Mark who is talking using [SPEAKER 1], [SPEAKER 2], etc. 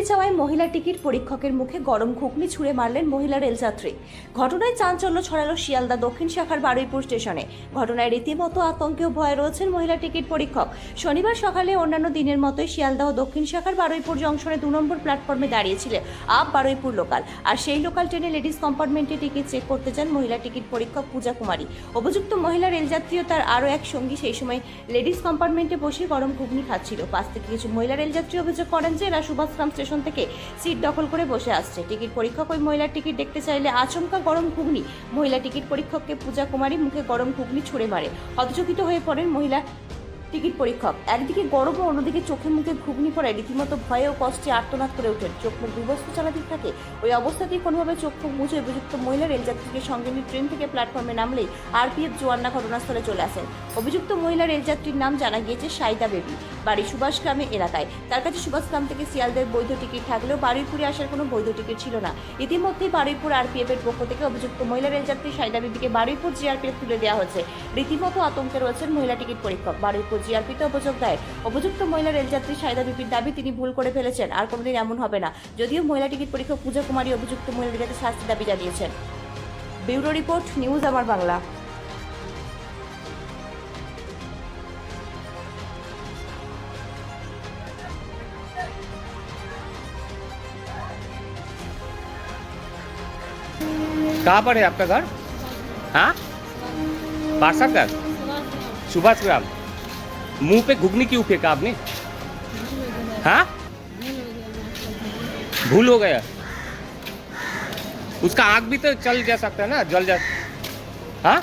[SPEAKER 1] দেখতে চাওয়ায় মহিলা টিকিট পরীক্ষকের মুখে গরম ঘুগনি ছুঁড়ে মারলেন মহিলা রেলযাত্রী। ঘটনায় চাঞ্চল্য ছড়ালো শিয়ালদা দক্ষিণ শাখার বারুইপুর স্টেশনে। ঘটনায় রীতিমতো আতঙ্কে ভয়ে রয়েছেন মহিলা টিকিট পরীক্ষক। শনিবার সকালে অন্যান্য দিনের মতোই শিয়ালদা ও দক্ষিণ শাখার বারুইপুর জংশনে দু নম্বর প্ল্যাটফর্মে দাঁড়িয়েছিলেন আপ বারুইপুর লোকাল। আর সেই লোকাল ট্রেনে লেডিস কম্পার্টমেন্টে টিকিট চেক করতে যান মহিলা টিকিট পরীক্ষক পূজা কুমারী। অভিযুক্ত মহিলা রেলযাত্রী ও তার আরও এক সঙ্গী সেই সময় লেডিস কম্পার্টমেন্টে বসে গরম ঘুগনি খাচ্ছিল। পাশ থেকে কিছু মহিলা রেলযাত্রী অভিযোগ করেন যে এরা সুভাষগ্রাম স্টেশন থেকে সিট দখল করে বসে আসছে। টিকিট পরীক্ষক ওই মহিলার টিকিট দেখতে চাইলে আচমকা গরম ঘুগনি। মহিলা টিকিট পরীক্ষককে পূজা কুমারী মুখে গরম ঘুগনি ছুঁড়ে মারে। হতচকিত হয়ে পড়েন মহিলা টিকিট পরীক্ষক। একদিকে গরম ও অন্যদিকে চোখে মুখে ঘুগনি পড়ায় রীতিমতো ভয়ে ও কষ্টে আর্তনাদ করে ওঠেন। চোখ মুখ বিবস্ত চালাতে থাকে। ওই অবস্থাতেই কোনোভাবে চোখ মুখ মুছে অভিযুক্ত মহিলা রেলযাত্রীকে সঙ্গে নিয়ে ট্রেন থেকে প্ল্যাটফর্মে নামলেই আরপিএফ জোয়ান্না ঘটনাস্থলে চলে আসেন। অভিযুক্ত মহিলা রেলযাত্রীর নাম জানা গিয়েছে সাইদা বেবি। বাড়ি সুভাষগ্রামে এলাকায়। তার কাছে সুভাষগ্রাম থেকে শিয়ালদের বৈধ টিকিট থাকলেও বারুইপুরে আসার কোনো বৈধ টিকিট ছিল না। ইতিমধ্যেই বারুইপুর আরপিএফ এর পক্ষ থেকে অভিযুক্ত মহিলা রেলযাত্রী সাইদা বিবিকে বারুইপুর জিআরপিএফ তুলে দেওয়া হয়েছে। রীতিমতো আতঙ্কে রয়েছেন মহিলা টিকিট পরীক্ষক। বারুইপুর জিআরপিতে অভিযোগ দেয় অভিযুক্ত মহিলা রেলযাত্রী সাইদা বিপির দাবি তিনি ভুল করে ফেলেছেন আর কোনোদিন এমন হবে না যদিও মহিলা টিকিট পরীক্ষক পূজা কুমারী অভিযুক্ত মহিলাদের কাছে শাস্তি দাবি জানিয়েছেন ব্যুরো রিপোর্ট নিউজ আমার বাংলা
[SPEAKER 2] कहाँ पर है आपका घर हाँ पार्साकर सुभाष ग्राम मुँह पे घुगनी क्यों फेंका आपने? हाँ? भूल हो गया। उसका आग भी तो चल जा सकता है ना, जल जा हाँ?